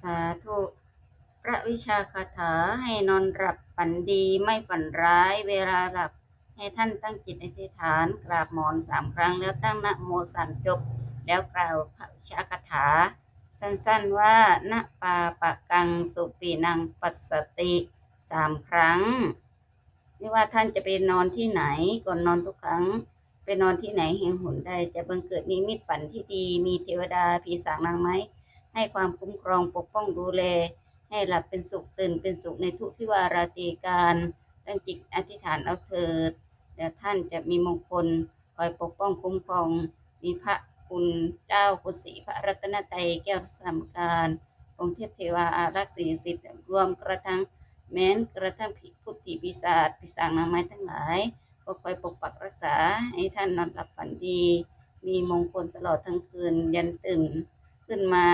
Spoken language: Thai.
สาธุ พระวิชาคาถาให้นอนหลับฝันดีไม่ฝันร้ายเวลาหลับ ให้ท่านตั้งจิตอธิษฐานกราบหมอนสามครั้งแล้วตั้งนะโมสามจบ แล้วกล่าวพระวิชาคาถา สั้นๆว่าณปาปะกังสุปีนังปัสสติสามครั้ง ไม่ว่าท่านจะไปนอนที่ไหนก่อนนอนทุกครั้งไปนอนที่ไหนแห่งหนใดจะบังเกิดนิมิตฝันที่ดี มีเทวดาผีสางนางไม้ ให้ความคุ้มครองปกป้องดูแล ให้หลับเป็นสุขตื่นเป็นสุขในทุกที่วาราตรีการตั้งจิตอธิษฐานเอาเถิดแล้วท่านจะมีมงคลคอยปกป้องคุ้มครองมีพระคุณเจ้าคุณศรีพระรัตนตรัยแก้วสามการองค์เทพเทวาอารักษ์สิ่งศักดิ์สิทธิ์รวมกระทั่งแม้นกระทั่งผีพุทธิปีศาจปีศาจนางไม้ทั้งหลายก็คอยปกปักรักษาให้ท่านนอนหลับฝันดี มีมงคลตลอดทั้งคืนยันตื่น ขึ้นมา